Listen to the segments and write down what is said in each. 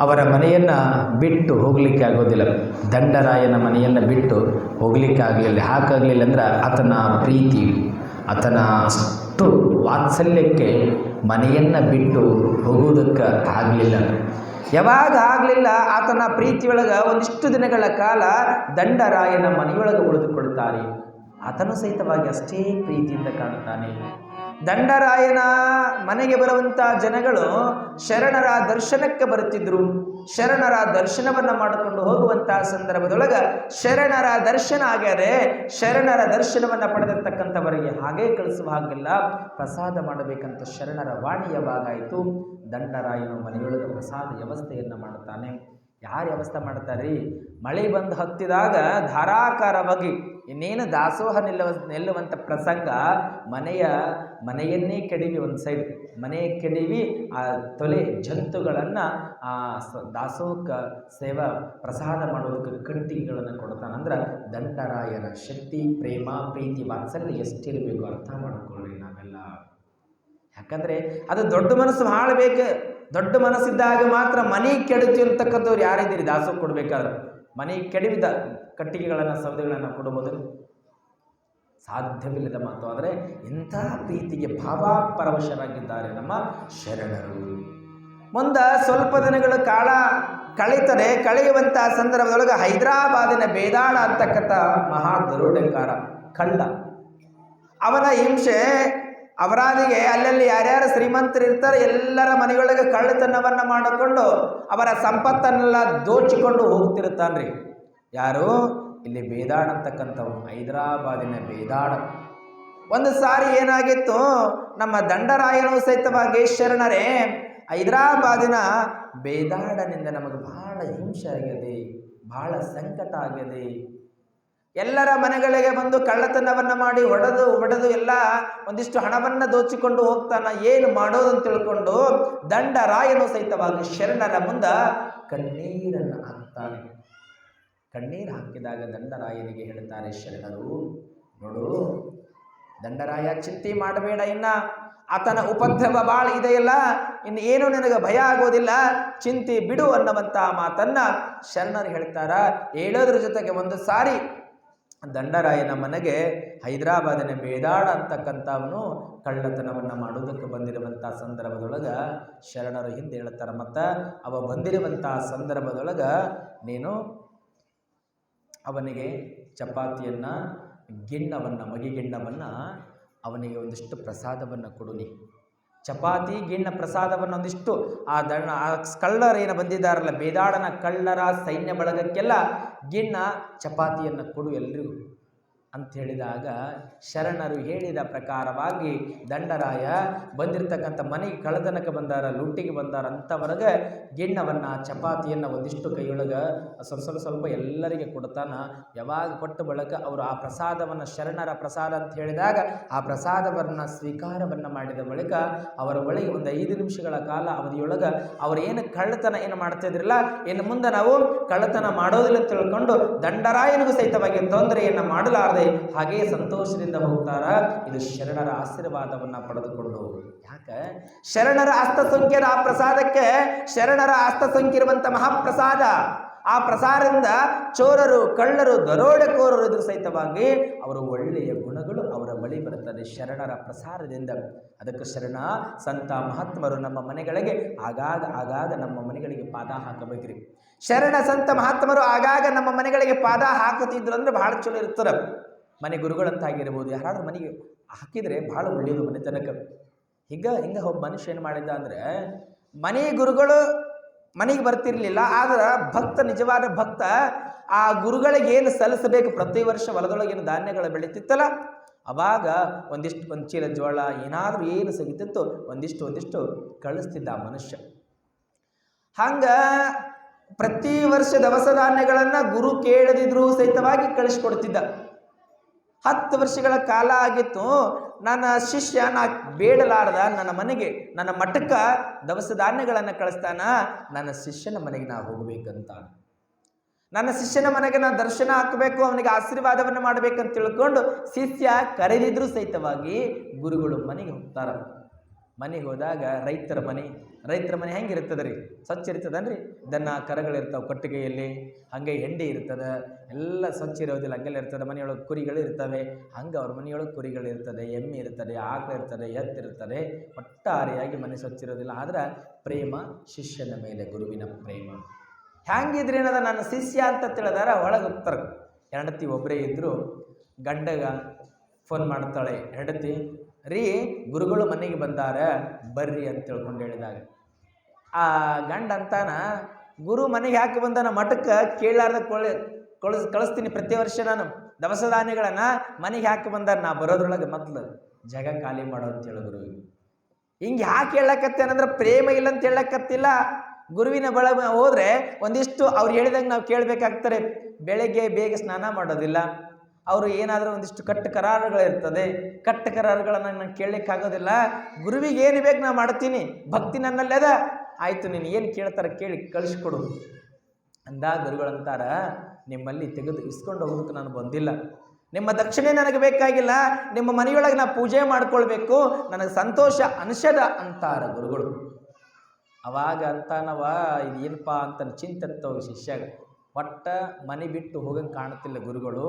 ಅವರ ಮನೆಯನ್ನು ಬಿಟ್ಟು ಹೋಗಲಿಕ್ಕೆ ಆಗೋದಿಲ್ಲ. ದಂಡರಾಯನ ಮನೆಯನ್ನು ಬಿಟ್ಟು ಹೋಗಲಿಕ್ಕೆ ಆಗಲಿಲ್ಲ. ಹಾಕಾಗಲಿಲ್ಲ ಅಂದ್ರೆ ಆತನ ಪ್ರೀತಿ. ಆತನ ಅಷ್ಟು ವಾತ್ಸಲ್ಯಕ್ಕೆ ಮನೆಯನ್ನು ಬಿಟ್ಟು ಹೋಗುವುದಕ್ಕೆ ಆಗಲಿಲ್ಲ. ಯಾವಾಗ ಆಗಲಿಲ್ಲ? ಆತನ ಪ್ರೀತಿಯೊಳಗೆ ಒಂದಿಷ್ಟು ದಿನಗಳ ಕಾಲ ದಂಡರಾಯನ ಮನೆಯೊಳಗೆ ಉಳಿದುಕೊಳ್ತಾರೆ ಆತನು ಸಹಿತವಾಗಿ ಅಷ್ಟೇ ಪ್ರೀತಿಯಿಂದ ಕಾಣುತ್ತಾನೆ. ದಂಡರಾಯನ ಮನೆಗೆ ಬರುವಂಥ ಜನಗಳು ಶರಣರ ದರ್ಶನಕ್ಕೆ ಬರುತ್ತಿದ್ರು. ಶರಣರ ದರ್ಶನವನ್ನ ಮಾಡಿಕೊಂಡು ಹೋಗುವಂತಹ ಸಂದರ್ಭದೊಳಗ ಶರಣರ ದರ್ಶನ ಆಗ್ಯಾರೆ ಶರಣರ ದರ್ಶನವನ್ನ ಪಡೆದಿರ್ತಕ್ಕಂಥವರಿಗೆ ಹಾಗೇ ಕಳಿಸುವ ಹಾಗಿಲ್ಲ. ಪ್ರಸಾದ ಮಾಡಬೇಕಂತ ಶರಣರ ವಾಣಿ ಯಾವಾಗಾಯಿತು ದಂಡರಾಯನು ಮನೆಯೊಳಗೆ ಪ್ರಸಾದ ವ್ಯವಸ್ಥೆಯನ್ನು ಮಾಡುತ್ತಾನೆ. ಯಾರು ವ್ಯವಸ್ಥೆ ಮಾಡ್ತಾರೆ ಮಳೆ ಬಂದು ಹತ್ತಿದಾಗ ಧಾರಾಕಾರವಾಗಿ ಇನ್ನೇನು ದಾಸೋಹ ನಿಲ್ಲುವ ನಿಲ್ಲುವಂಥ ಪ್ರಸಂಗ ಮನೆಯ, ಮನೆಯನ್ನೇ ಕೆಡವಿ ಒಂದು ಸೈಡ್ ಮನೆ ಕೆಡವಿ ಆ ತೊಲೆ ಜಂತುಗಳನ್ನು ಆ ದಾಸೋಹಕ್ಕೆ ಸೇವಾ ಪ್ರಸಾದ ಮಾಡೋದಕ್ಕೆ ಕೃತಿಗಳನ್ನು ಕೊಡ್ತಾನಂದ್ರೆ ಅಂದ್ರೆ ಶಕ್ತಿ, ಪ್ರೇಮ, ಪ್ರೀತಿ, ವಾತ್ಸಲ್ಯ ಎಷ್ಟಿರಬೇಕು ಅರ್ಥ ಮಾಡ್ಕೊಳ್ಳಿ ನಾವೆಲ್ಲ ಯಾಕಂದರೆ ಅದು ದೊಡ್ಡ ಮನಸ್ಸು ಭಾಳ ಬೇಕು ದೊಡ್ಡ ಮನಸ್ಸಿದ್ದಾಗ ಮಾತ್ರ ಮನೆ ಕೆಡುತ್ತೆ ಅಂತಕ್ಕಂಥವ್ರು ಯಾರಿದ್ದೀರಿ? ದಾಸೋಹ ಕೊಡಬೇಕಾದ್ರೆ. ಮನೆ ಕೆಡವಿದ ಕಟ್ಟಿಗೆಗಳನ್ನು, ಸೌದೆಗಳನ್ನು ಕೊಡುವುದು ಸಾಧ್ಯವಿಲ್ಲದ ಮಾತು. ಆದರೆ ಇಂಥ ಪ್ರೀತಿಗೆ ಭಾವಾಪರವಶರಾಗಿದ್ದಾರೆ ನಮ್ಮ ಶರಣರು. ಮುಂದೆ ಸ್ವಲ್ಪ ದಿನಗಳ ಕಾಲ ಕಳೀತದೆ. ಕಳೆಯುವಂತಹ ಸಂದರ್ಭದೊಳಗೆ ಹೈದರಾಬಾದಿನ ಬೇದಾಳ ಅಂತಕ್ಕಂಥ ಮಹಾ ದರೋಡೆಕಾರ ಕಳ್ಳ ಅವನ ಹಿಂಸೆ ಅವರಾದಿಗೆ ಅಲ್ಲಲ್ಲಿ ಯಾರ್ಯಾರು ಶ್ರೀಮಂತರು ಇರ್ತಾರೆ ಎಲ್ಲರ ಮನೆಯೊಳಗೆ ಕಳ್ಳತನವನ್ನ ಮಾಡಿಕೊಂಡು ಅವರ ಸಂಪತ್ತನ್ನೆಲ್ಲ ದೋಚಿಕೊಂಡು ಹೋಗ್ತಿರ್ತಾನ್ರಿ ಯಾರು? ಇಲ್ಲಿ ಬೇದಾಡ್ ಅಂತಕ್ಕಂಥವು ಹೈದರಾಬಾದಿನ ಬೇದಾಡ ಒಂದು ಸಾರಿ ಏನಾಗಿತ್ತು? ನಮ್ಮ ದಂಡರಾಯನು ಸಹಿತವಾಗಿ ಶರಣರೇ ಹೈದರಾಬಾದಿನ ಬೇದಾಡನಿಂದ ನಮಗೆ ಬಹಳ ಹಿಂಸೆ ಆಗಿದೆ, ಬಹಳ ಸಂಕಟ ಆಗಿದೆ. ಎಲ್ಲರ ಮನೆಗಳಿಗೆ ಬಂದು ಕಳ್ಳತನವನ್ನ ಮಾಡಿ ಹೊಡೆದು ಹೊಡೆದು ಎಲ್ಲ ಒಂದಿಷ್ಟು ಹಣವನ್ನ ದೋಚಿಕೊಂಡು ಹೋಗ್ತಾನ, ಏನು ಮಾಡೋದು ಅಂತ ತಿಳ್ಕೊಂಡು ದಂಡರಾಯನು ಸಹಿತವಾಗಿ ಶರಣರ ಮುಂದ ಕಣ್ಣೀರನ್ನು ಹಾಕ್ತಾನೆ. ಕಣ್ಣೀರು ಹಾಕಿದಾಗ ದಂಡರಾಯನಿಗೆ ಹೇಳ್ತಾರೆ, ಶರಣರು, ನೋಡು ದಂಡರಾಯ ಚಿಂತೆ ಮಾಡಬೇಡ ಇನ್ನ. ಆತನ ಉಪದ್ರವ ಭಾಳ ಇದೆಯಲ್ಲ, ಇನ್ನು ಏನು ನಿನಗೆ ಭಯ ಆಗೋದಿಲ್ಲ, ಚಿಂತೆ ಬಿಡು ಅನ್ನುವಂತಹ ಮಾತನ್ನ ಶರಣರು ಹೇಳ್ತಾರ. ಹೇಳೋದ್ರ ಜೊತೆಗೆ ಒಂದು ಸಾರಿ ದಂಡರಾಯನ ಮನೆಗೆ ಹೈದರಾಬಾದಿನ ಬೇದಾಳ ಅಂತಕ್ಕಂಥವನು ಕಳ್ಳತನವನ್ನು ಮಾಡೋದಕ್ಕೆ ಬಂದಿರುವಂಥ ಸಂದರ್ಭದೊಳಗೆ ಶರಣರು ಹಿಂದೆ ಹೇಳ್ತಾರೆ, ಮತ್ತು ಅವ ಬಂದಿರುವಂಥ ಸಂದರ್ಭದೊಳಗೆ ನೀನು ಅವನಿಗೆ ಚಪಾತಿಯನ್ನು, ಗಿಣ್ಣವನ್ನು, ಮಗಿಗಿಣ್ಣವನ್ನು ಅವನಿಗೆ ಒಂದಿಷ್ಟು ಪ್ರಸಾದವನ್ನು ಕೊಡುನಿ ಚಪಾತಿ, ಗಿಣ್ಣ ಪ್ರಸಾದವನ್ನು ಒಂದಿಷ್ಟು ಆ ದಣ್ಣ ಆ ಕಳ್ಳರೇನು ಬಂದಿದ್ದಾರಲ್ಲ, ಬೇದಾಡನ ಕಳ್ಳರ ಸೈನ್ಯ ಬಳಗಕ್ಕೆಲ್ಲ ಗಿಣ್ಣ, ಚಪಾತಿಯನ್ನು ಕೊಡು ಎಲ್ರಿಗೂ. ಅಂತ ಹೇಳಿದಾಗ ಶರಣರು ಹೇಳಿದ ಪ್ರಕಾರವಾಗಿ ದಂಡರಾಯ ಬಂದಿರತಕ್ಕಂಥ ಮನೆಗೆ ಕಳ್ಳತನಕ್ಕೆ ಬಂದಾರ ಲುಟ್ಟಿಗೆ ಬಂದಾರ ಅಂಥವ್ರಿಗೆ ಗಿಣ್ಣವನ್ನು, ಚಪಾತಿಯನ್ನು ಒಂದಿಷ್ಟು ಕೈಯೊಳಗೆ ಸ್ವಲ್ಪ ಸ್ವಲ್ಪ ಸ್ವಲ್ಪ ಎಲ್ಲರಿಗೆ ಕೊಡ್ತಾನ. ಯಾವಾಗ ಕೊಟ್ಟ ಬಳಕ ಅವರು ಆ ಪ್ರಸಾದವನ್ನು ಶರಣರ ಪ್ರಸಾದ ಅಂತ ಹೇಳಿದಾಗ ಆ ಪ್ರಸಾದವನ್ನು ಸ್ವೀಕಾರವನ್ನು ಮಾಡಿದ ಬಳಿಕ ಅವರ ಬಳಿಗೆ ಒಂದು ಐದು ನಿಮಿಷಗಳ ಕಾಲ ಅವಧಿಯೊಳಗೆ ಅವರು ಏನು ಕಳ್ಳತನ ಏನು ಮಾಡ್ತಾ ಇದ್ರಲ್ಲ, ಇನ್ನು ಮುಂದೆ ನಾವು ಕಳ್ಳತನ ಮಾಡೋದಿಲ್ಲ ತಿಳ್ಕೊಂಡು ದಂಡರಾಯನಿಗೂ ಸಹಿತವಾಗಿ ತೊಂದರೆಯನ್ನು ಮಾಡಲಾರದೆ ಹಾಗೆಯೇ ಸಂತೋಷದಿಂದ ಹೋಗ್ತಾರ? ಇದು ಶರಣರ ಆಶೀರ್ವಾದವನ್ನು ಪಡೆದುಕೊಂಡು ಯಾಕೆ? ಶರಣರ ಹಸ್ತಸಂಖ್ಯೆರ ಆ ಪ್ರಸಾದಕ್ಕೆ ಶರಣರ ಹಸ್ತಸಂಖ್ಯೆರುವಂಥ ಮಹಾಪ್ರಸಾದ. ಆ ಪ್ರಸಾರದಿಂದ ಚೋರರು, ಕಳ್ಳರು, ದರೋಡೆಕೋರರು ಇದ್ರ ಸಹಿತವಾಗಿ ಅವರ ಒಳ್ಳೆಯ ಗುಣಗಳು ಅವರ ಬಳಿ ಬರುತ್ತದೆ. ಶರಣರ ಪ್ರಸಾರದಿಂದ ಅದಕ್ಕೆ ಶರಣ, ಸಂತ, ಮಹಾತ್ಮರು ನಮ್ಮ ಮನೆಗಳಿಗೆ ಆಗಾಗ ಆಗಾಗ ನಮ್ಮ ಮನೆಗಳಿಗೆ ಪಾದ ಹಾಕಬೇಕ್ರಿ. ಶರಣ, ಸಂತ, ಮಹಾತ್ಮರು ಆಗಾಗ ನಮ್ಮ ಮನೆಗಳಿಗೆ ಪಾದ ಹಾಕುತ್ತಿದ್ರು ಅಂದ್ರೆ ಬಹಳ ಚಲೋ ಇರ್ತಾರೆ ಮನೆ ಗುರುಗಳಂತಾಗಿರ್ಬೋದು, ಯಾರಾದರೂ ಮನೆಗೆ ಹಾಕಿದರೆ ಭಾಳ ಒಳ್ಳೆಯದು ಮನೆತನಕ್ಕೆ ಹಿಂಗೆ ಹಿಂಗೆ ಒಬ್ಬ ಮನುಷ್ಯ ಏನು ಮಾಡಿದ್ದ ಅಂದರೆ, ಮನೆ ಗುರುಗಳು ಮನೆಗೆ ಬರ್ತಿರ್ಲಿಲ್ಲ, ಆದ್ರೆ ಭಕ್ತ, ನಿಜವಾದ ಭಕ್ತ, ಆ ಗುರುಗಳಿಗೆ ಏನು ಸಲ್ಲಿಸಬೇಕು, ಪ್ರತಿ ವರ್ಷ ಹೊಲದೊಳಗಿನ ಧಾನ್ಯಗಳು ಬೆಳೀತಿತ್ತಲ್ಲ, ಅವಾಗ ಒಂದಿಷ್ಟು ಒಂದು ಚೀಲ ಜೋಳ ಏನಾದರೂ ಏನು ಸಿಗುತ್ತಿತ್ತು, ಒಂದಿಷ್ಟು ಒಂದಿಷ್ಟು ಕಳಿಸ್ತಿದ್ದ ಆ ಮನುಷ್ಯ. ಹಂಗ ಪ್ರತಿ ವರ್ಷ ದವಸ ಧಾನ್ಯಗಳನ್ನು ಗುರು ಕೇಳದಿದ್ರೂ ಸಹಿತವಾಗಿ ಕಳಿಸ್ಕೊಡ್ತಿದ್ದ. ಹತ್ತು ವರ್ಷಗಳ ಕಾಲ ಆಗಿತ್ತು. ನನ್ನ ಶಿಷ್ಯ, ನಾ ಬೇಡಲಾರ್ದ ನನ್ನ ಮನೆಗೆ, ನನ್ನ ಮಠಕ್ಕೆ ದವಸ ಧಾನ್ಯಗಳನ್ನು ಕಳಿಸ್ತಾನ, ನನ್ನ ಶಿಷ್ಯನ ಮನೆಗೆ ನಾ ಹೋಗ್ಬೇಕಂತ. ನನ್ನ ಶಿಷ್ಯನ ಮನೆಗೆ ನಾನು ದರ್ಶನ ಹಾಕಬೇಕು, ಅವನಿಗೆ ಆಶೀರ್ವಾದವನ್ನು ಮಾಡಬೇಕಂತ ತಿಳ್ಕೊಂಡು ಶಿಷ್ಯ ಕರೆದಿದ್ರು ಸಹಿತವಾಗಿ ಗುರುಗಳು ಮನೆಗೆ ಹೋಗ್ತಾರ. ಮನೆಗೆ ಹೋದಾಗ ರೈತರ ಮನೆ ರೈತರ ಮನೆ ಹೆಂಗಿರ್ತದೆ ರೀ? ಸ್ವಚ್ಛ ಇರ್ತದನ್ರಿ ದನ ಕರಗಳಿರ್ತಾವೆ ಕಟ್ಟಿಗೆಯಲ್ಲಿ, ಹಾಗೆ ಹೆಂಡಿ ಇರ್ತದೆ, ಎಲ್ಲ ಸ್ವಚ್ಛ ಇರೋದಿಲ್ಲ, ಹಂಗೆಲ್ಲ ಇರ್ತದೆ. ಮನೆಯೊಳಗೆ ಕುರಿಗಳು ಇರ್ತವೆ, ಹಂಗೆ ಅವ್ರ ಮನೆಯೊಳಗೆ ಕುರಿಗಳು ಇರ್ತದೆ, ಎಮ್ಮೆ ಇರ್ತದೆ, ಆಕಳು ಇರ್ತದೆ ಎತ್ತಿರ್ತದೆ ಒಟ್ಟಾರೆಯಾಗಿ ಮನೆ ಸ್ವಚ್ಛ ಇರೋದಿಲ್ಲ. ಆದ್ರೆ ಪ್ರೇಮ ಶಿಷ್ಯನ ಮೇಲೆ, ಗುರುವಿನ ಪ್ರೇಮ. ಹ್ಯಾಂಗಿದ್ರೆ ಏನದ? ನನ್ನ ಶಿಷ್ಯ ಅಂತ ತಿಳಿದಾರ ಒಳಗೆ ಉತ್ತರ ಎರಡತಿ ಒಬ್ಬರೇ ಇದ್ದರು ಗಂಡಗ ಫೋನ್ ಮಾಡ್ತಾಳೆ. ಹೆಂಡತಿ, ರೀ, ಗುರುಗಳು ಮನೆಗೆ ಬಂದಾರ, ಬರ್ರಿ ಅಂತ ತಿಳ್ಕೊಂಡು ಹೇಳಿದಾಗ ಆ ಗಂಡ ಅಂತಾನ ಗುರು ಮನೆಗೆ ಯಾಕೆ ಬಂದಾನ ಮಠಕ್ಕೆ ಕೇಳಾರ್ದ ಕೊಳ ಕಳಿಸ್ ಕಳಿಸ್ತೀನಿ ಪ್ರತಿ ವರ್ಷ ನಾನು. ದವಸ ಧಾನ್ಯಗಳನ್ನ ಮನೆಗೆ ಯಾಕೆ ಬಂದಾರ. ನಾ ಬರೋದ್ರೊಳಗೆ ಮೊದ್ಲು ಜಗ ಖಾಲಿ ಮಾಡೋ ಅಂತ ಹೇಳು ಗುರುವಿಗೆ ಹಿಂಗೆ ಯಾಕೆ ಹೇಳಕತ್ತೇನಂದ್ರೆ ಪ್ರೇಮ ಇಲ್ಲ ಅಂತ ಹೇಳಕತ್ತಿಲ್ಲ. ಗುರುವಿನ ಬಳ ಹೋದರೆ ಒಂದಿಷ್ಟು ಅವ್ರು ಹೇಳಿದಂಗೆ ನಾವು ಕೇಳಬೇಕಾಗ್ತಾರೆ ಬೆಳಗ್ಗೆ ಬೇಗ ಸ್ನಾನ ಮಾಡೋದಿಲ್ಲ. ಅವರು ಏನಾದರೂ ಒಂದಿಷ್ಟು ಕಟ್ಟು ಕರಾರುಗಳಿರ್ತದೆ ಕಟ್ಟು ಕರಾರುಗಳನ್ನು ನಾನು ಕೇಳಲಿಕ್ಕಾಗೋದಿಲ್ಲ. ಗುರುವಿಗೆ ಏನು ಬೇಕು ನಾನು ಮಾಡ್ತೀನಿ. ಭಕ್ತಿ ನನ್ನಲ್ಲಿ ಅದ. ಆಯಿತು, ನೀನು ಏನು ಕೇಳ್ತಾರೆ ಕೇಳಿ ಕಳಿಸ್ಕೊಡು. ಅಂದ ಗುರುಗಳಂತಾರ ನಿಮ್ಮಲ್ಲಿ ತೆಗೆದು ಇಸ್ಕೊಂಡು ಹೋಗೋದಕ್ಕೆ ನಾನು ಬಂದಿಲ್ಲ. ನಿಮ್ಮ ದಕ್ಷಿಣೆ ನನಗೆ ಬೇಕಾಗಿಲ್ಲ, ನಿಮ್ಮ ಮನೆಯೊಳಗೆ ನಾ ಪೂಜೆ ಮಾಡ್ಕೊಳ್ಬೇಕು, ನನಗೆ ಸಂತೋಷ ಅನಿಸದ ಅಂತಾರ ಗುರುಗಳು. ಅವಾಗ ಇದು ಇದೇನಪ್ಪ ಅಂತ ಚಿಂತತ್ತವ ಶಿಷ್ಯಾಗ. ಒಟ್ಟ ಮನೆ ಬಿಟ್ಟು ಹೋಗಂಗೆ ಕಾಣುತ್ತಿಲ್ಲ ಗುರುಗಳು.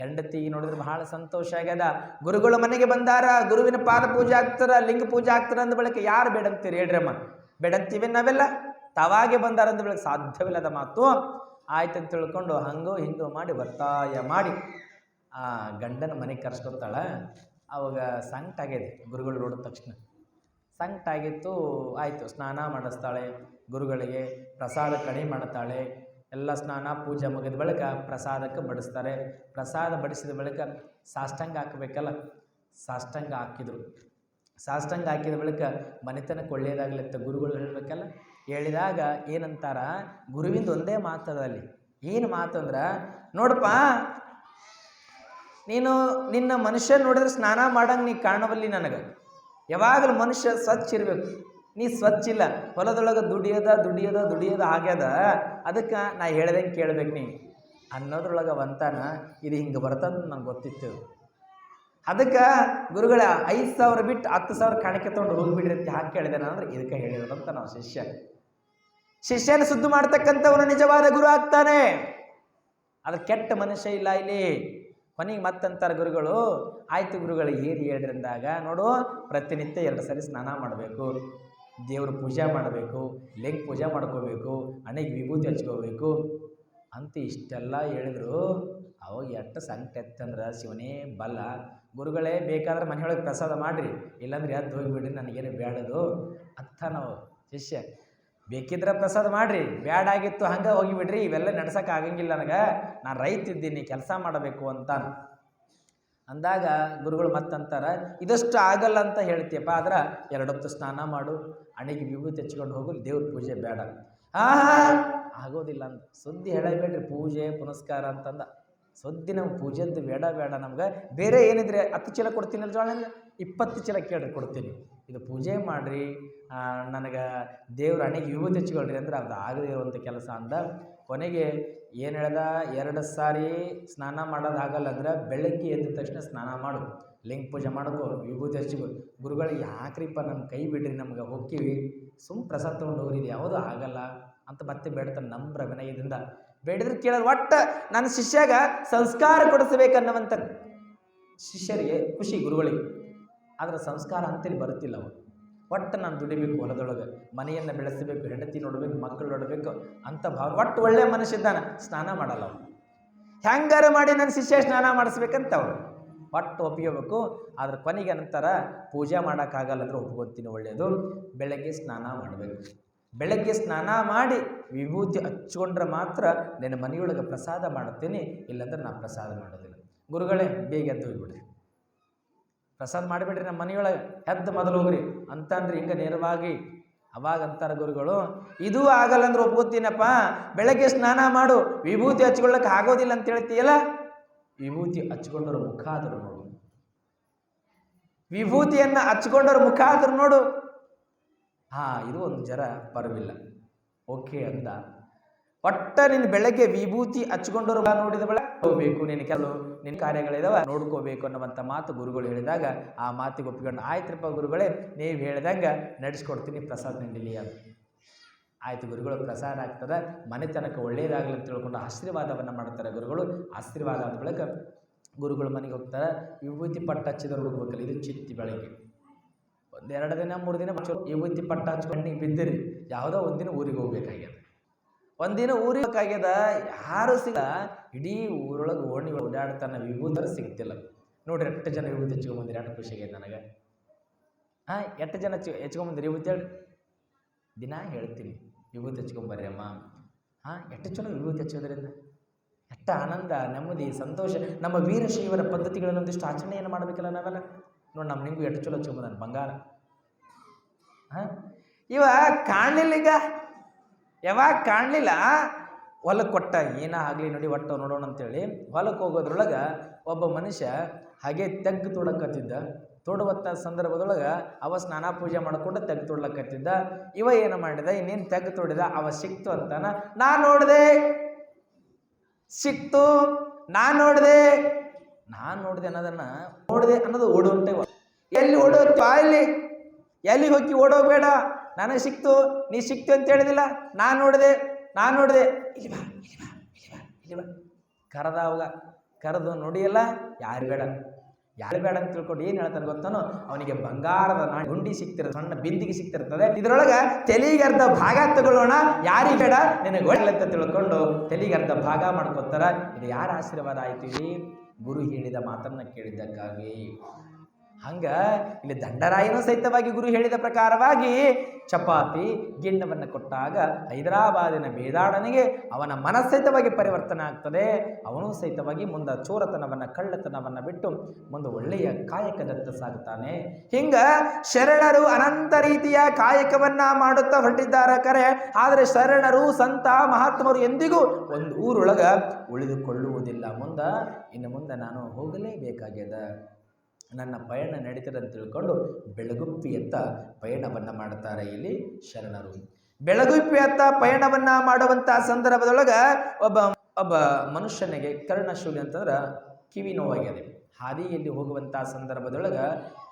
ಹೆಂಡತಿ ನೋಡಿದ್ರೆ ಬಹಳ ಸಂತೋಷ ಆಗ್ಯದ. ಗುರುಗಳು ಮನೆಗೆ ಬಂದಾರ, ಗುರುವಿನ ಪಾದ ಪೂಜೆ ಆಗ್ತಾರ ಲಿಂಗ ಪೂಜೆ ಆಗ್ತಾರ ಅಂದ ಬಳಿಕ ಯಾರು ಬೇಡಂತೀರಿ ಹೇಳ್ರಮ್ಮ ಬೇಡಂತೀವಿ ನಾವೆಲ್ಲ. ತಾವಾಗೆ ಬಂದಾರ ಬೆಳಗ್ಗೆ ಸಾಧ್ಯವಿಲ್ಲದ ಮಾತು. ಆಯ್ತು ಅಂತ ತಿಳ್ಕೊಂಡು ಹಂಗೋ ಹಿಂಗೋ ಮಾಡಿ ಒತ್ತಾಯ ಮಾಡಿ. ಆ ಗಂಡನ ಮನೆಗೆ ಕರೆಸ್ಕೊತಾಳೆ. ಅವಾಗ ಸಂಕಟ ಆಗ್ಯದೆ ಗುರುಗಳು ನೋಡಿದ ತಕ್ಷಣ. ಸಂಕಟ ಆಗಿತ್ತು, ಆಯಿತು ಸ್ನಾನ ಮಾಡಿಸ್ತಾಳೆ. ಗುರುಗಳಿಗೆ ಪ್ರಸಾದ ಕಡಿಮೆ ಮಾಡ್ತಾಳೆ. ಎಲ್ಲ ಸ್ನಾನ, ಪೂಜೆ ಮುಗಿದ ಬಳಿಕ ಪ್ರಸಾದಕ್ಕೆ ಬಡಿಸ್ತಾರೆ. ಪ್ರಸಾದ ಬಡಿಸಿದ ಬಳಿಕ ಸಾಷ್ಟಾಂಗ ಹಾಕಬೇಕಲ್ಲ. ಸಾಷ್ಟಾಂಗ ಹಾಕಿದರು. ಸಾಷ್ಟಾಂಗ ಹಾಕಿದ ಬಳಿಕ ಮನೆತನಕ್ಕೆ ಒಳ್ಳೆಯದಾಗಲಿತ್ತ ಗುರುಗಳು ಹೇಳಬೇಕಲ್ಲ? ಹೇಳಿದಾಗ ಏನಂತಾರ? ಗುರುವಿಂದ ಒಂದೇ ಮಾತದ ಅಲ್ಲಿ. ಏನು ಮಾತು ಅಂದ್ರೆ, ನೋಡಪ್ಪ, ನೀನು ನಿನ್ನ ಮನುಷ್ಯ ನೋಡಿದ್ರೆ ಸ್ನಾನ ಮಾಡಂಗೆ ನೀ ಕಾಣವಲ್ಲಿ ನನಗೆ. ಯಾವಾಗಲೂ ಮನುಷ್ಯ ಸ್ವಚ್ಛ ಇರಬೇಕು. ನೀ ಸ್ವಚ್ಛ ಇಲ್ಲ. ಹೊಲದೊಳಗೆ ದುಡಿಯೋದ ದುಡಿಯೋದ ದುಡಿಯೋದ ಆಗ್ಯದ ಅದಕ್ಕೆ ನಾ ಹೇಳ್ದಂಗೆ ಕೇಳ್ಬೇಕು ನೀ. ಅನ್ನೋದ್ರೊಳಗೆ ಒಂತಾನ, ಇದು ಹಿಂಗೆ ಬರ್ತದ ನಂಗೆ ಗೊತ್ತಿತ್ತು. ಅದಕ್ಕೆ ಗುರುಗಳ, ಐದು ಸಾವಿರ ಬಿಟ್ಟು ಹತ್ತು ಸಾವಿರ ಕಾಣಿಕೆ ತೊಗೊಂಡು ಹೋಗ್ಬಿಡ್ರಿ ಅಂತ ಹಾಕಿ ಕೇಳಿದೆ ಅಂದ್ರೆ, ಇದಕ್ಕೆ ಹೇಳಿರೋದಂತ ನಾವು ಶಿಷ್ಯ. ಶಿಷ್ಯನ ಸುದ್ದು ಮಾಡ್ತಕ್ಕಂಥವನು ನಿಜವಾದ ಗುರು ಆಗ್ತಾನೆ. ಅದ್ರ ಕೆಟ್ಟ ಮನುಷ್ಯ ಇಲ್ಲ ಇಲ್ಲಿ. ಕೊನೆಗೆ ಮತ್ತಂತಾರೆ ಗುರುಗಳು, ಆಯ್ತು ಗುರುಗಳು, ಏನು ಹೇಳಿದ್ರಿಂದಾಗ ನೋಡು, ಪ್ರತಿನಿತ್ಯ ಎರಡು ಸರಿ ಸ್ನಾನ ಮಾಡಬೇಕು. ದೇವ್ರ ಪೂಜೆ ಮಾಡಬೇಕು, ಲಿಂಗ ಪೂಜೆ ಮಾಡ್ಕೋಬೇಕು, ಹಣೆಗೆ ವಿಭೂತಿ ಹಚ್ಕೋಬೇಕು. ಅಂತ ಇಷ್ಟೆಲ್ಲ ಹೇಳಿದ್ರು. ಅವಾಗ ಎಷ್ಟು ಸಂಕಟ ಎತ್ತಂದ್ರೆ ಶಿವನೇ ಬಲ್ಲ ಗುರುಗಳೇ, ಬೇಕಾದ್ರೆ ಮನೆಯೊಳಗೆ ಪ್ರಸಾದ ಮಾಡಿರಿ. ಇಲ್ಲಾಂದ್ರೆ ಎದ್ದು ಹೋಗಿಬಿಡ್ರಿ, ನನಗೇನು ಬೇಡದು ಅಂತ ನಾವು ಶಿಷ್ಯ. ಬೇಕಿದ್ರೆ ಪ್ರಸಾದ ಮಾಡಿರಿ. ಬ್ಯಾಡಾಗಿತ್ತು ಹಂಗೆ ಹೋಗಿಬಿಡ್ರಿ. ಇವೆಲ್ಲ ನಡ್ಸಕ್ಕೆ ಆಗಂಗಿಲ್ಲ ನನಗೆ. ನಾನು ರೈತ ಇದ್ದೀನಿ, ಕೆಲಸ ಮಾಡಬೇಕು ಅಂತ. ಅಂದಾಗ ಗುರುಗಳು ಮತ್ತಂತಾರೆ, ಇದಷ್ಟು ಆಗಲ್ಲ ಅಂತ ಹೇಳ್ತೀಯಪ್ಪ, ಆದ್ರೆ ಎರಡೊತ್ತು ಸ್ನಾನ ಮಾಡು. ಅಣಿಗೆ ವಿಭೂತಿ ಹಚ್ಕೊಂಡು ಹೋಗು, ದೇವ್ರ ಪೂಜೆ ಬೇಡ. ಆಗೋದಿಲ್ಲ ಅಂತ. ಸುದ್ದಿ ಹೇಳಬೇಡ್ರಿ ಪೂಜೆ, ಪುನಸ್ಕಾರ ಅಂತಂದ. ಸುದ್ದಿ ನಮ್ಗೆ ಪೂಜೆದ್ದು ಬೇಡ ಬೇಡ ನಮ್ಗೆ. ಬೇರೆ ಏನಿದ್ರೆ ಹತ್ತು ಚೀಲ ಕೊಡ್ತೀನಿ ಜೋಳ ಇಪ್ಪತ್ತು ಚೀಲ ಕೇಳಿ ಕೊಡ್ತೀನಿ. ಇದು ಪೂಜೆ ಮಾಡಿರಿ ನನಗೆ ದೇವ್ರ ಹಣೆಗೆ ವಿಭೂತಿ ಹಚ್ಕೊಳ್ರಿ ಅಂದ್ರೆ ಅದು ಆಗದೇ ಇರುವಂಥ ಕೆಲಸ ಅಂದ. ಕೊನೆಗೆ ಏನು ಹೇಳ್ದ? ಎರಡು ಸಾರಿ ಸ್ನಾನ ಮಾಡೋದು ಆಗಲ್ಲ ಅಂದ್ರೆ ಬೆಳಗ್ಗೆ ಎದ್ದ ತಕ್ಷಣ ಸ್ನಾನ ಮಾಡು. ಲಿಂಗ ಪೂಜೆ ಮಾಡೋದು ವಿಭೂತಿ ಹಚ್ಚಿಗೋ ಗುರುಗಳಿಗೆ ಯಾಕ್ರಿಪ್ಪ ನಮ್ಮ ಕೈ ಬಿಡ್ರಿ ನಮ್ಗೆ ಹೋಗ್ತೀವಿ ಸುಮ್ ಪ್ರಸಾದ ತೊಗೊಂಡು ಹೋಗ್ರಿ, ಇದು ಯಾವುದೂ ಆಗಲ್ಲ ಅಂತ ಮತ್ತೆ ಬೇಡ್ತಾನೆ ನಮ್ಮ ವಿನಯದಿಂದ ಬೇಡಿದ್ರೆ ಕೇಳೋದು ಒಟ್ಟು ನನ್ನ ಶಿಷ್ಯಾಗ ಸಂಸ್ಕಾರ ಕೊಡಿಸ್ಬೇಕನ್ನುವಂತ ಶಿಷ್ಯರಿಗೆ ಖುಷಿ ಗುರುಗಳಿಗೆ. ಆದರೆ ಸಂಸ್ಕಾರ ಅಂತೇಳಿ ಬರುತ್ತಿಲ್ಲ ಅವರು. ಒಟ್ಟು ನಾನು ದುಡಿಬೇಕು ಹೊಲದೊಳಗೆ, ಮನೆಯನ್ನು ಬೆಳೆಸಬೇಕು, ಹೆಂಡತಿ ನೋಡಬೇಕು ಮಕ್ಕಳು ನೋಡಬೇಕು ಅಂತ ಭಾವ, ಒಟ್ಟು ಒಳ್ಳೆಯ ಮನುಷ್ಯ ಸ್ನಾನ ಮಾಡಲ್ಲ ಅವನು. ಹೆಂಗಾರ ಮಾಡಿ ನನ್ನ ಶಿಷ್ಯ ಸ್ನಾನ ಮಾಡಿಸ್ಬೇಕಂತ ಅವರು. ಒಟ್ಟು ಒಪ್ಪಿಗೋಬೇಕು ಆದ್ರೆ ಕೊನೆಗೆ ನಂತರ ಪೂಜೆ ಮಾಡೋಕ್ಕಾಗಲ್ಲ ಅಂದ್ರೆ ಒಪ್ಕೊತೀನಿ ಒಳ್ಳೆಯದು ಬೆಳಗ್ಗೆ ಸ್ನಾನ ಮಾಡಬೇಕು. ಬೆಳಗ್ಗೆ ಸ್ನಾನ ಮಾಡಿ ವಿಭೂತಿ ಹಚ್ಕೊಂಡ್ರೆ ಮಾತ್ರ ನಿನ್ನ ಮನೆಯೊಳಗೆ ಪ್ರಸಾದ ಮಾಡುತ್ತೇನೆ, ಇಲ್ಲಾಂದ್ರೆ ನಾನು ಪ್ರಸಾದ ಮಾಡೋದಿಲ್ಲ. ಗುರುಗಳೇ, ಬೇಗ ಎದ್ದು ಹೋಗ್ಬಿಡ್ರಿ. ಪ್ರಸಾದ ಮಾಡಿಬಿಡ್ರಿ ನಮ್ಮ ಮನೆಯೊಳಗೆ. ಎದ್ದು ಮೊದಲು ಹೋಗ್ರಿ. ಅಂತಂದ್ರೆ ಹಿಂಗೆ ನೇರವಾಗಿ ಅವಾಗ ಅಂತಾರೆ ಗುರುಗಳು, ಇದು ಆಗಲ್ಲ ಅಂದ್ರೆ ಬೆಳಗ್ಗೆ ಸ್ನಾನ ಮಾಡು. ವಿಭೂತಿ ಹಚ್ಕೊಳ್ಳೋಕೆ ಆಗೋದಿಲ್ಲ ಅಂತ ಹೇಳ್ತೀಯಲ್ಲ? ವಿಭೂತಿ ಹಚ್ಕೊಂಡವ್ರ ಮುಖ ಆದರೂ ನೋಡು. ವಿಭೂತಿಯನ್ನು ಹಚ್ಕೊಂಡವ್ರ ಮುಖ ಆದರೂ ನೋಡು. ಹಾ, ಇದು ಒಂದು ಜರ ಪರವಿಲ್ಲ. ಓಕೆ ಅಂದ ಒಟ್ಟ ನಿನ್ನ ಬೆಳಗ್ಗೆ ವಿಭೂತಿ ಹಚ್ಕೊಂಡವ್ರು ನೋಡಿದ ಬಳ ಹೋಗ್ಬೇಕು, ನಿನ್ನ ಕೆಲವು ನಿನ್ನ ಕಾರ್ಯಗಳಿದಾವ, ನೋಡ್ಕೋಬೇಕು ಅನ್ನುವಂಥ ಮಾತು ಗುರುಗಳು ಹೇಳಿದಾಗ ಆ ಮಾತಿಗೆ ಒಪ್ಪಿಕೊಂಡು, ಆಯ್ತ್ರಪ್ಪ ಗುರುಗಳೇ, ನೀವು ಹೇಳ್ದಂಗೆ ನಡೆಸ್ಕೊಡ್ತೀನಿ, ಪ್ರಸಾದ ನಿಂಡಿಲಿ ಅಂತ. ಆಯ್ತು ಗುರುಗಳು, ಪ್ರಸಾದ ಆಗ್ತದೆ. ಮನೆತನಕ್ಕೆ ಒಳ್ಳೆಯದಾಗಲಿ ಅಂತ ತಿಳ್ಕೊಂಡು ಆಶೀರ್ವಾದವನ್ನು ಮಾಡ್ತಾರೆ ಗುರುಗಳು. ಆಶೀರ್ವಾದ ಆದ ಬಳಿಕ ಗುರುಗಳು ಮನೆಗೆ ಹೋಗ್ತಾರೆ. ವಿಭೂತಿ ಪಟ್ಟ ಹಚ್ಚಿದವ್ರು ಹುಡುಗಬೇಕಲ್ಲ ಇದು ಚಿತ್ತಿ ಬೆಳಗ್ಗೆ. ಒಂದೆರಡು ದಿನ, ಮೂರು ದಿನ ಚಲೋ ವಿಭೂತಿ ಪಟ್ಟ ಹಚ್ಕೊಂಡು ಬಿದ್ದಿರಿ. ಯಾವುದೋ ಒಂದಿನ ಊರಿಗೆ ಹೋಗ್ಬೇಕಾಗ್ಯದ. ಒಂದಿನ ಊರಿಗೆ ಹೋಗ್ಬೇಕಾಗ್ಯದ, ಯಾರು ಸಿಗ ಇಡೀ ಊರೊಳಗೆ ಓಣಿ ಓಡಾಡ್ತಾನೆ ವಿಭೂತರ ಸಿಗ್ತಿಲ್ಲ. ನೋಡ್ರಿ ಎಷ್ಟು ಜನ ವಿಭೂತಿ ಹೆಚ್ಕೊಂಬಂದಿರಿ ಎಷ್ಟು ಖುಷಿ ನನಗೆ. ಹಾಂ, ಎಷ್ಟು ಜನ ಹಚ್ಚಿ ಹೆಚ್ಕೊಂಬಂದಿರಿ ವಿಭೂತಿ ಹೇಳಿ. ದಿನ ಹೇಳ್ತೀನಿ, ವಿಭೂತಿ ಹಚ್ಕೊಂಬರ್ರಿ ಅಮ್ಮ. ಹಾಂ, ಎಷ್ಟು ಚಲೋ ವಿಭೂತಿ ಹಚ್ಚೋದ್ರಿಂದ? ಎಷ್ಟು ಆನಂದ, ನೆಮ್ಮದಿ, ಸಂತೋಷ. ನಮ್ಮ ವೀರಶೈವರ ಪದ್ಧತಿಗಳನ್ನು ಒಂದಿಷ್ಟು ಆಚರಣೆಯನ್ನು ಮಾಡಬೇಕಲ್ಲ ನಾವೆಲ್ಲ? ನೋಡಿ ನಮ್ಮ ನಿಂಗೂ ಎಷ್ಟು ಚಲೋ ಹಚ್ಕೊಂಬಂದಾನ ಬಂಗಾರ. ಹಾಂ? ಇವ ಕಾಣಲಿಲ್ಲ ಈಗ ಯಾವಾಗ ಕಾಣಲಿಲ್ಲ? ಹೊಲಕ್ಕೆ ಕೊಟ್ಟ ಏನ ಆಗಲಿ ನೋಡಿ ಒಟ್ಟು ನೋಡೋಣ ಅಂತೇಳಿ ಹೊಲಕ್ಕೆ ಹೋಗೋದ್ರೊಳಗೆ ಒಬ್ಬ ಮನುಷ್ಯ ಹಾಗೆ ತೆಗ್ಗು ತೊಡಕತ್ತಿದ್ದ. ತೊಡುವತ್ತ ಸಂದರ್ಭದೊಳಗೆ ಅವ ಸ್ನಾನ ಪೂಜೆ ಮಾಡ್ಕೊಂಡು ತೆಗ್ಗು ತೊಡ್ಲಕ್ಕತ್ತಿದ್ದ ಇವ ಏನು ಮಾಡಿದ? ಇನ್ನೇನು ತೆಗ್ಗು ತೊಡಿದ? ಅವ ಸಿಕ್ತು ಅಂತಾನ ನಾ ನೋಡಿದೆ. ಸಿಕ್ತು ನಾ ನೋಡಿದೆ. ನಾನು ನೋಡಿದೆ ಅನ್ನೋದನ್ನ ನೋಡಿದೆ ಅನ್ನೋದು ಓಡುವಂತೆ ಎಲ್ಲಿ ಓಡೋತ್ತು ಇಲ್ಲಿ ಎಲ್ಲಿ ಹೋಗಿ ಓಡೋಬೇಡ ನನಗೆ ಸಿಕ್ತು, ನೀ ಸಿಕ್ತು ಅಂತ ಹೇಳಿದಿಲ್ಲ. ನಾನು ನೋಡಿದೆ ನಾನು ನೋಡಿದೆ. ಇಲ್ಲಿ ಬಾ ಇಲ್ಲಿ ಬಾ, ಇಲ್ಲಿ ಕರೆದ ಅವಾಗ, ಕರೆದು ನೋಡಿಯಲ್ಲ, ಯಾರು ಬೇಡ? ಯಾರು ಬೇಡ ಅಂತ ತಿಳ್ಕೊಂಡು ಏನು ಹೇಳ್ತಾನೆ ಗೊತ್ತಾನೋ? ಅವನಿಗೆ ಬಂಗಾರದ ನಾಡಿ ಗುಂಡಿ ಸಿಕ್ತಿರ, ಸಣ್ಣ ಬಿಂದಿಗೆ ಸಿಕ್ತಿರ್ತದೆ. ಇದರೊಳಗೆ ತೆಲಿಗೆ ಭಾಗ ತಗೊಳ್ಳೋಣ. ಯಾರಿಗೆ ಬೇಡ? ನಿನಗೆ ಒಳ್ಳೆ ತಿಳ್ಕೊಂಡು ತೆಲಿಗೆ ಭಾಗ ಮಾಡ್ಕೊತಾರ ಇದು ಯಾರ ಆಶೀರ್ವಾದ ಆಯ್ತು? ಗುರು ಹೇಳಿದ ಮಾತನ್ನ ಕೇಳಿದ್ದಕ್ಕಾಗಿ ಹಂಗ ಇಲ್ಲಿ ದಂಡರಾಯನು ಸಹಿತವಾಗಿ ಗುರು ಹೇಳಿದ ಪ್ರಕಾರವಾಗಿ ಚಪಾತಿ ಗಿಣ್ಣವನ್ನು ಕೊಟ್ಟಾಗ ಹೈದರಾಬಾದಿನ ಬೇದಾಡನಿಗೆ ಅವನ ಮನಸ್ಸಹಿತವಾಗಿ ಪರಿವರ್ತನೆ ಆಗ್ತದೆ. ಅವನು ಸಹಿತವಾಗಿ ಮುಂದೆ ಚೋರತನವನ್ನು, ಕಳ್ಳತನವನ್ನು ಬಿಟ್ಟು ಮುಂದೆ ಒಳ್ಳೆಯ ಕಾಯಕದತ್ತ ಸಾಗುತ್ತಾನೆ. ಹಿಂಗ ಶರಣರು ಅನಂತ ರೀತಿಯ ಕಾಯಕವನ್ನ ಮಾಡುತ್ತಾ ಹೊರಟಿದ್ದಾರೆ ಕರೆ. ಆದರೆ ಶರಣರು, ಸಂತ, ಮಹಾತ್ಮರು ಎಂದಿಗೂ ಒಂದು ಊರೊಳಗೆ ಉಳಿದುಕೊಳ್ಳುವುದಿಲ್ಲ. ಮುಂದ, ಇನ್ನು ಮುಂದೆ ನಾನು ಹೋಗಲೇಬೇಕಾಗ್ಯದ. ನನ್ನ ಪಯಣ ನಡೀತದೆ ಅಂತ ತಿಳ್ಕೊಂಡು ಬೆಳಗುಪ್ಪಿಯತ್ತ ಪಯಣವನ್ನು ಮಾಡ್ತಾರೆ ಇಲ್ಲಿ ಶರಣರು. ಬೆಳಗುಪ್ಪಿಯತ್ತ ಪಯಣವನ್ನ ಮಾಡುವಂಥ ಸಂದರ್ಭದೊಳಗೆ ಒಬ್ಬ ಒಬ್ಬ ಮನುಷ್ಯನಿಗೆ ಕರ್ಣಶೂಲಿ ಅಂತಂದ್ರೆ ಕಿವಿ ನೋವಾಗಿದೆ ಹಾದಿಯಲ್ಲಿ ಹೋಗುವಂಥ ಸಂದರ್ಭದೊಳಗೆ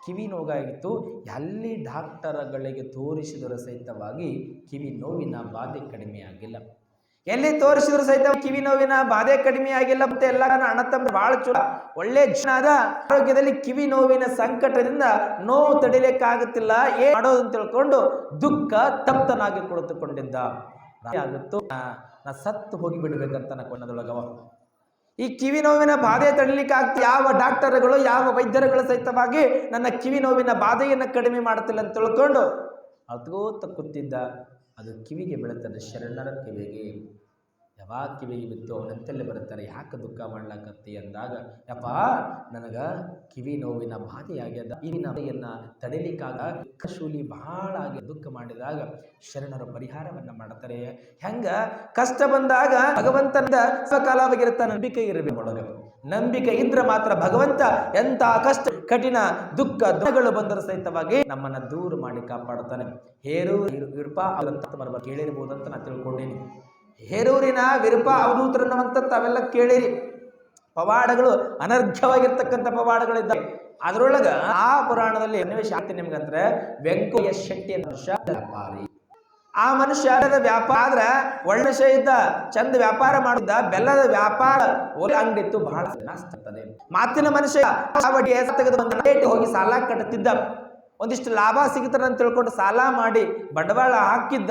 ಕಿವಿ ನೋವಾಗಿತ್ತು. ಎಲ್ಲಿ ಡಾಕ್ಟರ್ಗಳಿಗೆ ತೋರಿಸಿದರ ಸಹಿತವಾಗಿ ಕಿವಿ ನೋವಿನ ಬಾಧೆ ಕಡಿಮೆ ಆಗಿಲ್ಲ ಎಲ್ಲಿ ತೋರಿಸಿದ್ರು ಸಹಿತ ಕಿವಿ ನೋವಿನ, ಬಾಧೆ ಕಡಿಮೆ ಆಗಿಲ್ಲ ಮತ್ತೆ ಎಲ್ಲ ಅಣ್ಣ ತಮ್ಮ ಬಹಳ ಚೂರ. ಒಳ್ಳೆ ಜನಾದ ಆರೋಗ್ಯದಲ್ಲಿ ಕಿವಿ ನೋವಿನ ಸಂಕಟದಿಂದ ನೋವು ತಡಿಲಿಕ್ಕಾಗುತ್ತಿಲ್ಲ. ಏನ್ ಮಾಡೋದು ತಿಳ್ಕೊಂಡು ದುಃಖ ತಪ್ತನಾಗಿ ಕುಳಿತುಕೊಂಡಿದ್ದ. ಆಗುತ್ತೋ? ನಾ ಸತ್ತು ಹೋಗಿ ಬಿಡ್ಬೇಕಂತ ನಾ ಕೊನ್ನದೊಳಗವ ಈ ಕಿವಿ ನೋವಿನ ಬಾಧೆ ತಡಿಲಿಕ್ಕೆ ಆಗ್ತಿ ಯಾವ ಡಾಕ್ಟರ್ಗಳು, ಯಾವ ವೈದ್ಯರುಗಳು ಸಹಿತವಾಗಿ ನನ್ನ ಕಿವಿ ನೋವಿನ ಬಾಧೆಯನ್ನು ಕಡಿಮೆ ಮಾಡುತ್ತಿಲ್ಲ ಅಂತ ತಿಳ್ಕೊಂಡು ಅದ್ಗೋತ ಕೂತಿದ್ದ. ಅದು ಕಿವಿಗೆ ಬೀಳುತ್ತದೆ, ಶರಣರ ಕಿವಿಗೆ. ಯಾವಾಗ ಕಿವಿಗೆ ಬಿತ್ತು ಅವನಂತಲ್ಲೇ ಬರುತ್ತಾರೆ, ಯಾಕೆ ದುಃಖ ಮಾಡ್ಲಾಕತ್ತಿ ಅಂದಾಗ ಯಪ್ಪ ನನಗೆ ಕಿವಿ ನೋವಿನ ಬಾಧೆಯಾಗ್ಯದ ಈ ಬಾಧೆಯನ್ನ ತಡಿಲಿಕ್ಕಾಗ ಶೂಲಿ ಬಹಳ ಆಗಿ ದುಃಖ ಮಾಡಿದಾಗ ಶರಣರು ಪರಿಹಾರವನ್ನ ಮಾಡ್ತಾರೆ. ಹೆಂಗ? ಕಷ್ಟ ಬಂದಾಗ ಭಗವಂತನ ಸಕಾಲವಾಗಿರುತ್ತ ನಂಬಿಕೆ ಇರಬೇಕು. ನಂಬಿಕೆ ಇದ್ರೆ ಮಾತ್ರ ಭಗವಂತ ಎಂತ ಕಷ್ಟ ಕಠಿಣ ದುಃಖ ದುಃಖಗಳು ಬಂದರೂ ಸಹಿತವಾಗಿ ನಮ್ಮನ್ನ ದೂರ ಮಾಡಿ ಕಾಪಾಡುತ್ತಾನೆ. ಹೇರೂರು ವಿರೂಪ ಅವರಂತ ಕೇಳಿರ್ಬೋದು ಅಂತ ನಾನು ತಿಳ್ಕೊಂಡೇನಿ. ಹೇರೂರಿನ ವಿರೂಪ ಅವಧೂತರನ್ನವಂತ ತಾವೆಲ್ಲ ಕೇಳಿರಿ. ಪವಾಡಗಳು ಅನರ್ಘ್ಯವಾಗಿರ್ತಕ್ಕಂಥ ಪವಾಡಗಳಿದ್ದಾವೆ. ಅದರೊಳಗ ಆ ಪುರಾಣದಲ್ಲಿ ಅನ್ವೇಷ ಶಾಂತಿ ನಿಮ್ಗಂದ್ರೆ, ವೆಂಕಯ್ಯ ಶೆಟ್ಟಿ ವ್ಯಾಪಾರಿ ಆ ಮನುಷ್ಯ ವ್ಯಾಪಾರ ಆದ್ರೆ ಒಳ್ಳೆ ಇದ್ದ, ಚಂದ ವ್ಯಾಪಾರ ಮಾಡಿದ್ದ, ಬೆಲ್ಲದ ವ್ಯಾಪಾರ ಒಲೆ ಅಂಗಡಿತ್ತು, ಬಹಳ ಮಾತಿನ ಮನುಷ್ಯ ಹೋಗಿ ಸಾಲ ಕಟ್ಟುತ್ತಿದ್ದ. ಒಂದಿಷ್ಟು ಲಾಭ ಸಿಗುತ್ತಾರೆ ಅಂತ ತಿಳ್ಕೊಂಡು ಸಾಲ ಮಾಡಿ ಬಂಡವಾಳ ಹಾಕಿದ್ದ.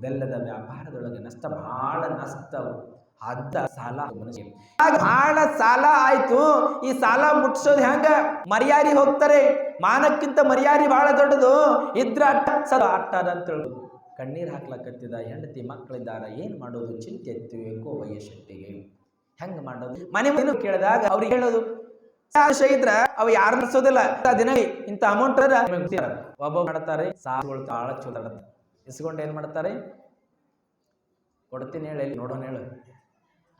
ಬೆಲ್ಲದ ವ್ಯಾಪಾರದೊಳಗೆ ನಷ್ಟ, ಬಹಳ ನಷ್ಟ. ಅದ್ದ ಸಾಲ ಮನುಷ್ಯ. ಬಹಳ ಸಾಲ ಆಯ್ತು. ಈ ಸಾಲ ಮುಟ್ಸೋದು ಹೆಂಗ? ಮರ್ಯಾರಿ ಹೋಗ್ತಾರೆ. ಮಾನಕ್ಕಿಂತ ಮರ್ಯಾರಿ ಬಹಳ ದೊಡ್ಡದು. ಇದ್ರ ಅಟ್ಟ ಸಲ ಅಂತ ಹೇಳುದು ಕಣ್ಣೀರು ಹಾಕ್ಲಕ್ಕತ್ತಿದ ಹೆಂಡತಿ ಮಕ್ಕಳಿದ್ದಾರ, ಏನ್ ಮಾಡೋದು? ಚಿಂತೆ ಎತ್ತಬೇಕು ವಯಶಕ್ತಿಗೆ ಹೆಂಗ್ ಮಾಡೋದು? ಮನೆ ಮುಂದೆ ಕೇಳಿದಾಗ ಅವ್ರಿಗೆ ಹೇಳೋದು ಇದ್ರ ಅವ ಯಾರು ನಡೆಸೋದಿಲ್ಲ ದಿನ ಇಂಥ ಅಮೌಂಟ್ ಒಬ್ಬ ಮಾಡ್ತಾರೆ ಸಾಲ ತಾಳ ಚಲೋ ಇಸ್ಕೊಂಡು ಏನ್ ಮಾಡ್ತಾರೆ? ಕೊಡ್ತೀನಿ ಹೇಳಿ ನೋಡೋಣ ಹೇಳು.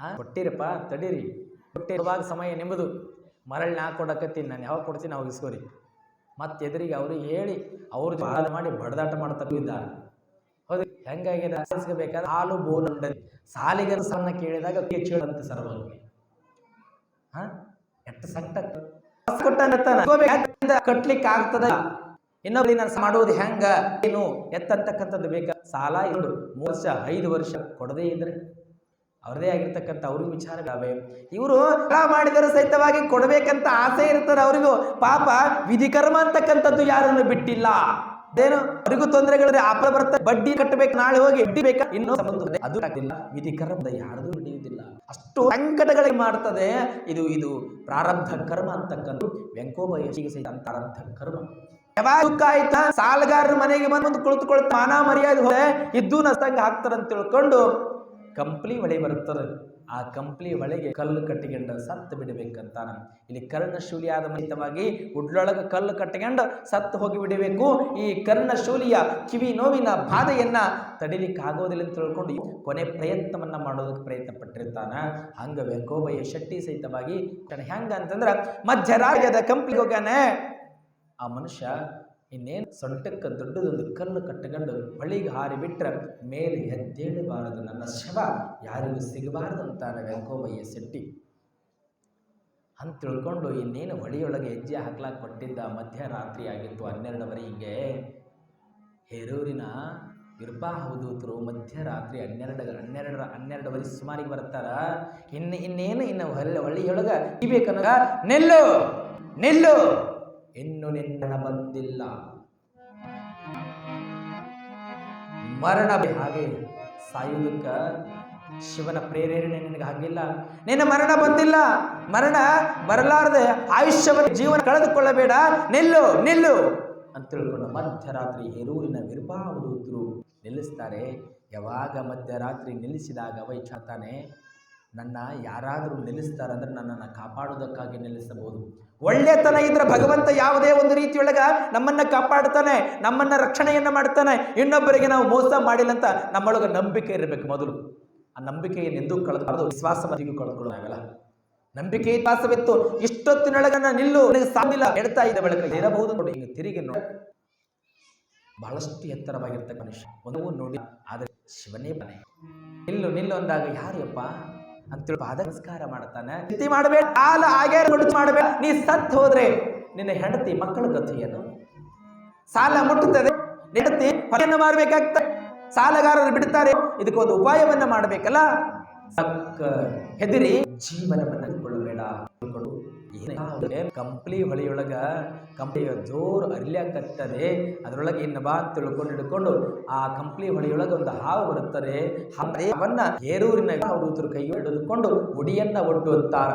ಹಾ, ಕೊಟ್ಟಿರಪ್ಪ, ತಡೀರಿ. ಕೊಟ್ಟಿರುವಾಗ ಸಮಯ ನಿಮ್ಮದು. ಮರಳಿ ನಾ ಕೊಡಕತ್ತೀನಿ ನಾನು. ಯಾವಾಗ ಕೊಡ್ತೀನಿ ಅವಾಗ ಇಸ್ಕೋರಿ. ಮತ್ತೆ ಎದುರಿಗೆ ಅವ್ರಿಗೆ ಹೇಳಿ, ಅವ್ರ ಮಾಡಿ ಬಡದಾಟ ಮಾಡ್ತಾ ಹೌದು ಹೆಂಗಾಗಿದೆ ಸಾಲಿಸ್ಕೋಬೇಕಾದ್ರೆ ಹಾಲು ಬೋನುಂಡರಿ ಸಾಲಿಗರ ಸಣ್ಣ ಕೇಳಿದಾಗ ಅಂತ ಸರ್ವಲ್ಲಿ ಹಾ? ಎಷ್ಟು ಸಂಕಟ. ಕಟ್ಲಿಕ್ಕೆ ಆಗ್ತದ ಇನ್ನೊಬ್ಬ ನಾನು ಮಾಡೋದು ಹೆಂಗ? ಏನು? ಎತ್ತಂತಕ್ಕಂಥದ್ದು ಬೇಕಾ? ಸಾಲ ಎರಡು ಮೂರು ವರ್ಷ, ಐದು ವರ್ಷ ಕೊಡದೇ ಇದ್ರೆ. ಅವ್ರದೇ ಆಗಿರ್ತಕ್ಕಂಥ ಅವ್ರಿಗೂ ವಿಚಾರಗಳವೆ ಇವರು ಮಾಡಿದರೆ ಸಹಿತವಾಗಿ ಕೊಡಬೇಕಂತ ಆಸೆ ಇರ್ತಾರೆ ಅವರಿಗೂ. ಪಾಪ, ವಿಧಿಕರ್ಮ ಅಂತಕ್ಕಂಥದ್ದು ಯಾರನ್ನು ಬಿಟ್ಟಿಲ್ಲ. ಅದೇನು ಅವರಿಗೂ ತೊಂದರೆಗಳಿದ್ರೆ ಆಪಲ ಬರ್ತಾರೆ ಬಡ್ಡಿ ಕಟ್ಟಬೇಕು, ನಾಳೆ ಹೋಗಿ ಬಡ್ಡಿ ಬೇಕಾ? ಇನ್ನೂ ಸಂಬಂಧ. ಅದು ಆಗ್ತಿಲ್ಲ. ವಿಧಿಕರ್ಮದ ಯಾರದೂ ಹಿಡಿಯುವುದಿಲ್ಲ ಅಷ್ಟು ಸಂಕಟಗಳಿಗೆ ಮಾಡ್ತದೆ. ಇದು ಇದು ಪ್ರಾರಬ್ಧ ಕರ್ಮ ಅಂತಕ್ಕಂಥ ವೆಂಕೋಬಯ್ಯ ಸಹಿತ ಪ್ರಾರಬ್ಧ ಕರ್ಮ. ಯಾವಾಗ ದುಃಖ ಆಯ್ತಾ? ಸಾಲಗಾರರ ಮನೆಗೆ ಬಂದು ಕುಳಿತುಕೊಳ್ತಾ ಮಾನ ಮರ್ಯಾದೆ ಹೋದೆ ಇದ್ದು ನಸ್ತಂಗ ಹಾಕ್ತಾರಂತ ತಿಳ್ಕೊಂಡು ಕಂಪ್ಲಿ ಹೊಳೆ ಬರುತ್ತದೆ. ಆ ಕಂಪ್ಲಿ ಒಳಗೆ ಕಲ್ಲು ಕಟ್ಟಿಕೊಂಡು ಸತ್ತು ಬಿಡಬೇಕಂತಾನ. ಇಲ್ಲಿ ಕರ್ಣಶೂಲಿಯಾದ ಮನಿತವಾಗಿ ಉಡ್ಲೊಳಗೆ ಕಲ್ಲು ಕಟ್ಟಿಕೊಂಡು ಸತ್ತು ಹೋಗಿ ಬಿಡಬೇಕು. ಈ ಕರ್ಣಶೂಲಿಯ ಕಿವಿ ನೋವಿನ ಬಾಧೆಯನ್ನ ತಡಿಲಿಕ್ಕೆ ಆಗೋದಿಲ್ಲ ಅಂತ ತಿಳ್ಕೊಂಡು ಕೊನೆ ಪ್ರಯತ್ನವನ್ನ ಮಾಡೋದಕ್ಕೆ ಪ್ರಯತ್ನ ಪಟ್ಟಿರ್ತಾನ ಹಂಗ ವೆಂಕೋಬಯ್ಯ ಶೆಟ್ಟಿ ಸಹಿತವಾಗಿ ಹೆಂಗ ಅಂತಂದ್ರ ಮಧ್ಯರಾಜ್ಯದ ಕಂಪ್ಲಿ ಹೋಗ್ಯಾನೆ. ಆ ಮನುಷ್ಯ ಇನ್ನೇನು ಸೊಂಟಕ್ಕೆ ದೊಡ್ಡದೊಂದು ಕಲ್ಲು ಕಟ್ಟಿಕೊಂಡು ಬಳಿಗೆ ಹಾರಿ ಬಿಟ್ರೆ ಮೇಲೆ ಎದ್ದೇಳಬಾರದು ನನ್ನ ಶವ. ಯಾರಿಗೂ ಸಿಗಬಾರದು ಅಂತಾನೆ ವೆಂಕೋಬಯ್ಯ ಶೆಟ್ಟಿ. ಅಂತ ತಿಳ್ಕೊಂಡು ಇನ್ನೇನು ಹೊಳಿಯೊಳಗೆ ಹೆಜ್ಜೆ ಹಾಕ್ಲಾಕ್ ಕೊಟ್ಟಿದ್ದ ಮಧ್ಯರಾತ್ರಿ ಆಗಿತ್ತು ಹನ್ನೆರಡವರೆಗೆ. ಹೇರೂರಿನ ವಿರ್ಪಾಹವದೂತರು ಮಧ್ಯರಾತ್ರಿ ಹನ್ನೆರಡು ಹನ್ನೆರಡರ ಹನ್ನೆರಡುವರೆ ಸುಮಾರಿಗೆ ಬರ್ತಾರ. ಇನ್ನು ಇನ್ನೇನು ಇನ್ನು ಹೊಳ್ಳಿ ಈ ಬೇಕನ್ನ ನೆಲ್ಲು! ನಿಲ್ಲು! ಇನ್ನು ನಿನ್ನ ಬಂದಿಲ್ಲ. ಮರಣ ಹಾಗೆ ಸಾಯುವುದಕ್ಕ ಶಿವನ ಪ್ರೇರಣೆ ನಿನಗೆ ಹಾಗಿಲ್ಲ. ನಿನ್ನ ಮರಣ ಬಂದಿಲ್ಲ. ಮರಣ ಬರಲಾರದೆ ಆಯುಷ್ಯವನ್ನು ಜೀವನ ಕಳೆದುಕೊಳ್ಳಬೇಡ. ನಿಲ್ಲು ನಿಲ್ಲು ಅಂತ ತಿಳ್ಕೊಂಡು ಮಧ್ಯರಾತ್ರಿ ಹೆರೂರಿನ ವಿರ್ಭಾವದೂತರು ನಿಲ್ಲಿಸ್ತಾರೆ. ಯಾವಾಗ ಮಧ್ಯರಾತ್ರಿ ನಿಲ್ಲಿಸಿದಾಗ ವೈಚಾತಾನೆ ನನ್ನ ಯಾರಾದರೂ ನಿಲ್ಲಿಸ್ತಾರಂದ್ರೆ ನನ್ನನ್ನು ಕಾಪಾಡುವುದಕ್ಕಾಗಿ ನಿಲ್ಲಿಸಬಹುದು ಒಳ್ಳೆತನ ಇದ್ರೆ ಭಗವಂತ ಯಾವುದೇ ಒಂದು ರೀತಿಯೊಳಗ ನಮ್ಮನ್ನು ಕಾಪಾಡ್ತಾನೆ, ನಮ್ಮನ್ನು ರಕ್ಷಣೆಯನ್ನು ಮಾಡ್ತಾನೆ. ಇನ್ನೊಬ್ಬರಿಗೆ ನಾವು ಮೋಸ ಮಾಡಿಲ್ಲ ಅಂತ ನಮ್ಮೊಳಗೆ ನಂಬಿಕೆ ಇರಬೇಕು ಮೊದಲು. ಆ ನಂಬಿಕೆಯನ್ನು ಎಂದೂ ಕಳೆದು ವಿಶ್ವಾಸ ಮದಿಗೂ ಕಳೆದುಕೊಳ್ಳೋದಾಗಲ್ಲ ನಂಬಿಕೆ ವಿಶ್ವಾಸವಿತ್ತು ಇಷ್ಟೊತ್ತಿನೊಳಗನ್ನ ನಿಲ್ಲು, ನನಗೆ ಸಾಧ್ಯ ಹೇಳ್ತಾ ಇದ್ದ ಬಳಿಕ ಇರಬಹುದು ನೋಡಿ ಹಿಂಗೆ ತಿರುಗಿ ನೋಡಿ. ಬಹಳಷ್ಟು ಎತ್ತರವಾಗಿರ್ತಕ್ಕ ಮನುಷ್ಯ. ಒಂದು ನೋಡಿ ಆದರೆ ಶಿವನೇ ಮನೆ ನಿಲ್ಲು ನಿಲ್ಲು ಅಂದಾಗ ಯಾರಪ್ಪ ಅಂತೇಳಿ ಪಾದ ನಮಸ್ಕಾರ ಮಾಡ್ತಾನೆ. ಚಿಂತೆ ಮಾಡಬೇಡ ಕಾಲ ನುಡಿದು ಮಾಡಬೇಡ. ನೀ ಸತ್ ಹೋದ್ರೆ ನಿನ್ನ ಹೆಂಡತಿ ಮಕ್ಕಳ ಏನು? ಸಾಲ ಮುಟ್ಟುತ್ತದೆ, ಹೆಂಡತಿ ಹೊರೆಯನ್ನು ಮಾಡಬೇಕಾಗ್ತದೆ ಸಾಲಗಾರರು ಬಿಡ್ತಾರೆ, ಇದಕ್ಕೊಂದು ಉಪಾಯವನ್ನ ಮಾಡಬೇಕಲ್ಲ? ಹೆದರಿ ಜೀವನವನ್ನ ತಿಳ್ಕೊಂಡು ಏನೇ ಕಂಪ್ಲಿ ಹೊಳೆಯೊಳಗ ಕಂಪ್ಲಿ ಜೋರು ಅರಿಲಾಕತ್ತದೆ ಅದರೊಳಗೆ ಇನ್ನು ಬಾ ತಿಳ್ಕೊಂಡು ಹಿಡ್ಕೊಂಡು ಆ ಕಂಪ್ಲಿ ಹೊಳೆಯೊಳಗೆ ಒಂದು ಹಾವು ಬರುತ್ತದೆ. ಅವನ್ನ ಹೇರೂರಿನ ಅವರು ಕೈ ಹಿಡಿದುಕೊಂಡು ಉಡಿಯನ್ನ ಒಟ್ಟು ಅಂತಾರ.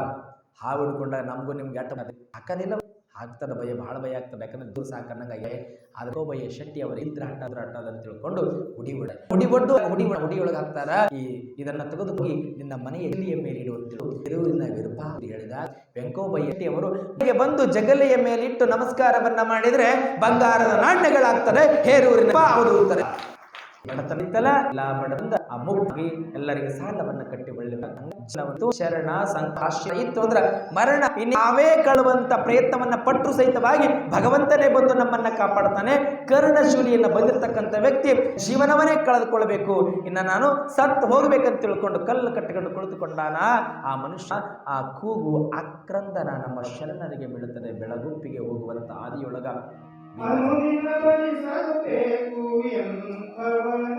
ಹಾವು ಹಿಡ್ಕೊಂಡಾಗ ನಮಗೂ ನಿಮ್ಗೆ ಎಟ್ಟ ಹಾಕೋದಿಲ್ಲ. ಆಗ್ತದೆ ಭಯ ಬಹಳ ಭಯ ಆಗ್ತದೆ. ಯಾಕಂದ್ರೆ ದೂರ ಸಾಕನ್ನಂಗೆ ಆದ್ರೆ ಭಯ ಶೆಟ್ಟಿ ಅವರು ಇದ್ರ ಹಟ್ಟಾದ್ರೆ ಹಟ್ಟದ ಅಂತ ತಿಳ್ಕೊಂಡು ಹುಡಿ ಉಡ ಹುಡಿ ಒಡ್ಡು ಹುಡಿ ಹುಡಿ ಒಳಗೆ ಹಾಕ್ತಾರ. ಈ ಇದನ್ನ ತೆಗೆದು ಹೋಗಿ ನಿನ್ನ ಮನೆಯ ಎಲ್ಲಿಯ ಮೇಲೆ ಇಡುವಂತಿರು ತಿರುವಿನ ವಿರುಪಾವಳಿ ಹೇಳಿದ ವೆಂಕೋಬಯ್ಯ ಶೆಟ್ಟಿ ಅವರು. ಬಂದು ಜಗಲಿಯ ಮೇಲಿಟ್ಟು ನಮಸ್ಕಾರವನ್ನ ಮಾಡಿದ್ರೆ ಬಂಗಾರದ ನಾಣ್ಯಗಳಾಗ್ತದೆ. ಹೇರೂರಿನ ಅವಧೂತರೆ ಬಡತನ ಇತ್ತಲ್ಲ ಇಲ್ಲ ಬಡತನದ ಆ ಎಲ್ಲರಿಗೆ ಸಾಲವನ್ನು ಕಟ್ಟಿ ಒಳ್ಳೆ ಶರಣ ಸಂಕಾಶ ಇತ್ತು ಅಂದ್ರೆ ಮರಣ ನಾವೇ ಕಳುವಂತ ಪ್ರಯತ್ನವನ್ನ ಪಟ್ಟು ಸಹಿತವಾಗಿ ಭಗವಂತನೇ ಬಂದು ನಮ್ಮನ್ನ ಕಾಪಾಡ್ತಾನೆ. ಕರ್ಣಶೂಲಿಯನ್ನ ಬಂದಿರತಕ್ಕಂಥ ವ್ಯಕ್ತಿ ಜೀವನವನ್ನೇ ಕಳೆದುಕೊಳ್ಬೇಕು ಇನ್ನ ನಾನು ಸತ್ತು ಹೋಗ್ಬೇಕಂತ ತಿಳ್ಕೊಂಡು ಕಲ್ಲು ಕಟ್ಟಿಕೊಂಡು ಕುಳಿತುಕೊಂಡಾನ ಆ ಮನುಷ್ಯ ಆ ಕೂಗು ಆಕ್ರಂದನ ನಮ್ಮ ಶರಣರಿಗೆ ಬೀಳುತ್ತದೆ. ಬೆಳಗುಪ್ಪಿಗೆ ಹೋಗುವಂತ ಆದಿಯೊಳಗ ಅನುನಿನ ಬಲಿಸಬೇಕು ಎಂಥವನ